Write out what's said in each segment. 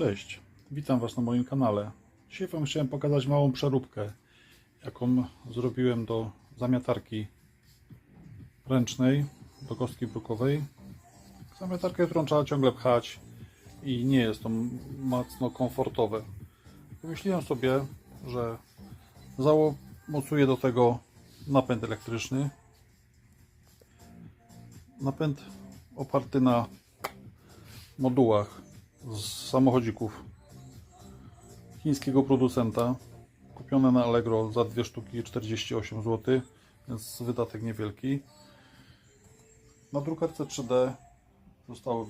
Cześć, witam Was na moim kanale. Dzisiaj Wam chciałem pokazać małą przeróbkę, jaką zrobiłem do zamiatarki ręcznej, do kostki brukowej. Zamiatarkę, którą trzeba ciągle pchać i nie jest to mocno komfortowe. Pomyślałem sobie, że zamocuję do tego napęd elektryczny. Napęd oparty na modułach z samochodzików chińskiego producenta. Kupione na Allegro za dwie sztuki 48 zł, więc wydatek niewielki. Na drukarce 3D został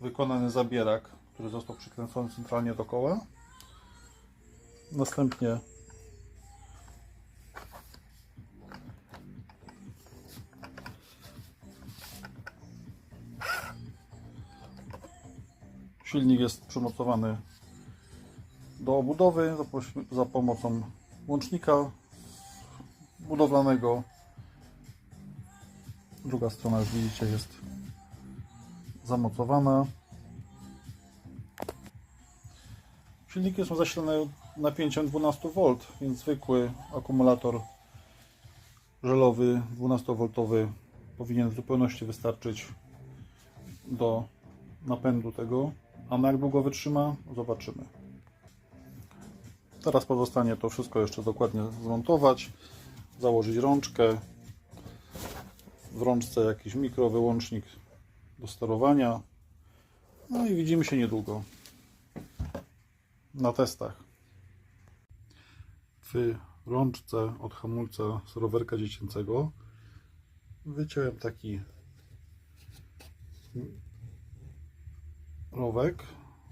wykonany zabierak, który został przykręcony centralnie do koła. Następnie Silnik jest przymocowany do obudowy za, pomocą łącznika budowlanego. Druga strona, jak widzicie, jest zamocowana. Silniki są zasilane napięciem 12V, więc zwykły akumulator żelowy 12V powinien w zupełności wystarczyć do napędu tego, a jak długo wytrzyma, zobaczymy. Teraz pozostanie to wszystko jeszcze dokładnie zmontować, założyć rączkę, w rączce jakiś mikrowyłącznik do sterowania, no i widzimy się niedługo na testach. W rączce od hamulca z rowerka dziecięcego wyciąłem taki rowek,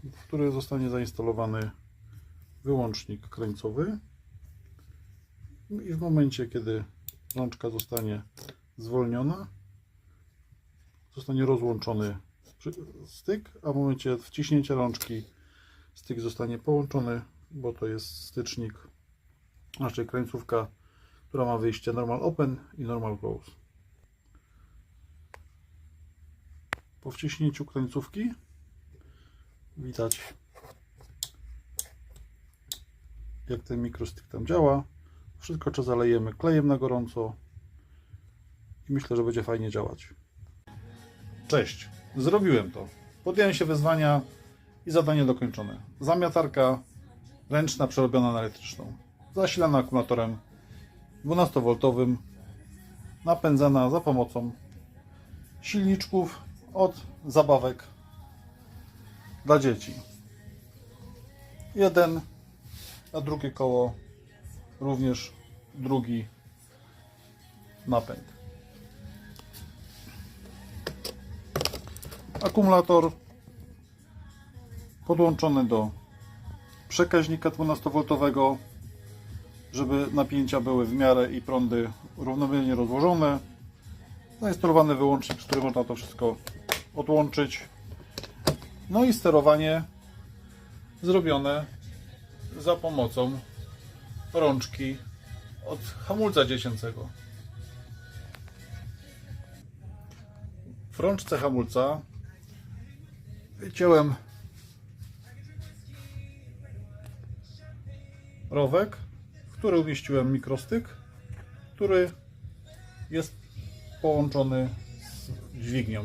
w który zostanie zainstalowany wyłącznik krańcowy i w momencie, kiedy rączka zostanie zwolniona, zostanie rozłączony styk, a w momencie wciśnięcia rączki styk zostanie połączony, bo to jest stycznik, znaczy krańcówka, która ma wyjście normal open i normal close. Po wciśnięciu krańcówki widać jak ten mikrostick tam działa. Wszystko czy zalejemy klejem na gorąco i myślę, że będzie fajnie działać. Cześć, zrobiłem to. Podjąłem się wyzwania i zadanie dokończone. Zamiatarka ręczna przerobiona na elektryczną. Zasilana akumulatorem 12V, napędzana za pomocą silniczków od zabawek dla dzieci. Jeden, a drugie koło również drugi napęd. Akumulator podłączony do przekaźnika 12V, żeby napięcia były w miarę i prądy równomiernie rozłożone. Zainstalowany wyłącznik, z którym można to wszystko odłączyć. No i sterowanie zrobione za pomocą rączki od hamulca dziecięcego. W rączce hamulca wyciąłem rowek, w który umieściłem mikrostyk, który jest połączony z dźwignią.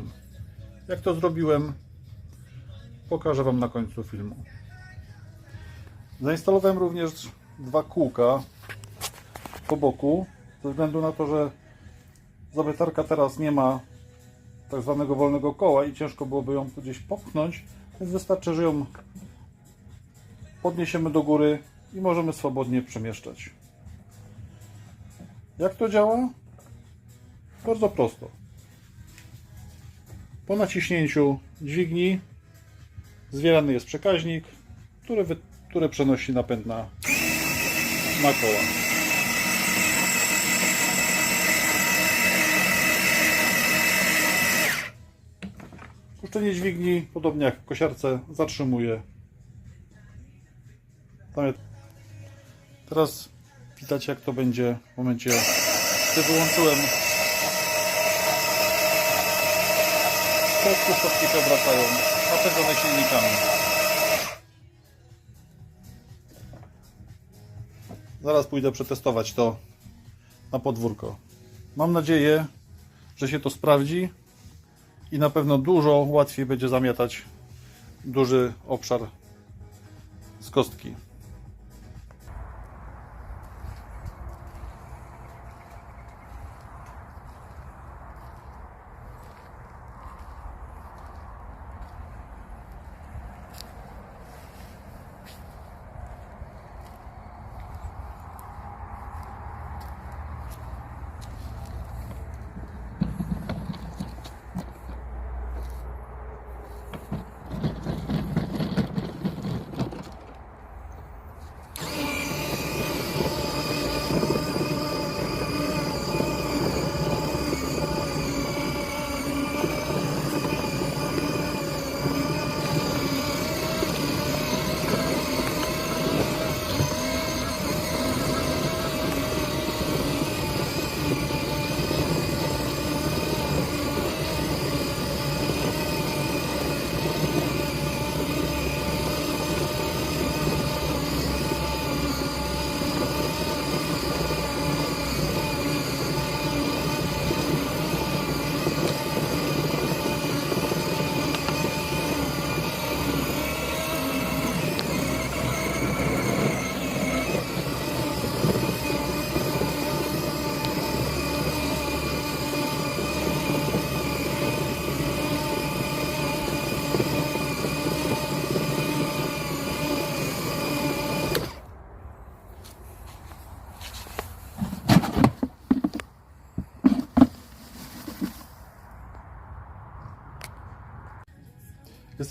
Jak to zrobiłem, pokażę Wam na końcu filmu. Zainstalowałem również dwa kółka po boku, ze względu na to, że zabytarka teraz nie ma tak zwanego wolnego koła i ciężko byłoby ją gdzieś popchnąć, więc wystarczy, że ją podniesiemy do góry i możemy swobodnie przemieszczać. Jak to działa? Bardzo prosto. Po naciśnięciu dźwigni zwierany jest przekaźnik, który, wy, który przenosi napęd na, na koła. Puszczenie dźwigni, podobnie jak kosiarce, zatrzymuje. Teraz widać jak to będzie w momencie, gdy wyłączyłem Polskie stopki się posadzone silnikami. Zaraz pójdę przetestować to na podwórko. Mam nadzieję, że się to sprawdzi i na pewno dużo łatwiej będzie zamiatać duży obszar z kostki.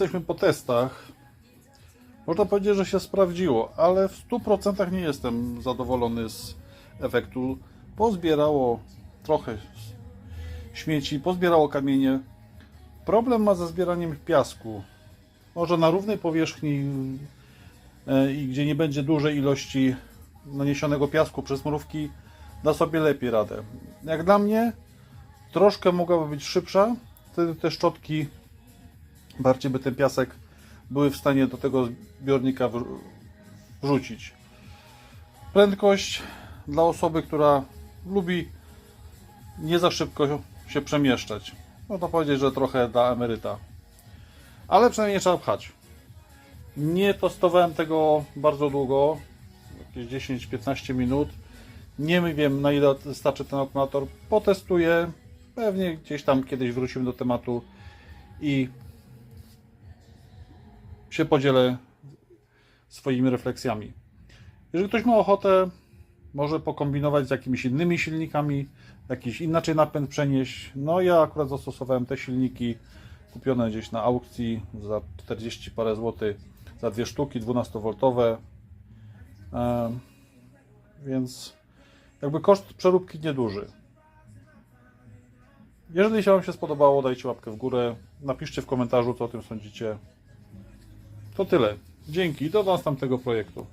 Jesteśmy po testach. Można powiedzieć, że się sprawdziło, ale w 100% nie jestem zadowolony z efektu. Pozbierało trochę śmieci, pozbierało kamienie. Problem ma ze zbieraniem piasku. Może na równej powierzchni e, i gdzie nie będzie dużej ilości naniesionego piasku przez mrówki, da sobie lepiej radę. Jak dla mnie, troszkę mogłaby być szybsza. Wtedy te szczotki bardziej by ten piasek były w stanie do tego zbiornika wrzu- wrzucić. Prędkość dla osoby, która lubi nie za szybko się przemieszczać. Można powiedzieć, że trochę dla emeryta. Ale przynajmniej trzeba pchać. Nie testowałem tego bardzo długo, jakieś 10-15 minut. Nie wiem na ile starczy ten akumulator. Potestuję. Pewnie gdzieś tam kiedyś wrócimy do tematu i się podzielę swoimi refleksjami. Jeżeli ktoś ma ochotę, może pokombinować z jakimiś innymi silnikami, jakiś inaczej napęd przenieść. No ja akurat zastosowałem te silniki kupione gdzieś na aukcji za 40 parę złotych za dwie sztuki 12V. Em, Więc jakby koszt przeróbki nieduży. Jeżeli się Wam się spodobało, dajcie łapkę w górę. Napiszcie w komentarzu, co o tym sądzicie. To tyle. Dzięki. Do następnego projektu.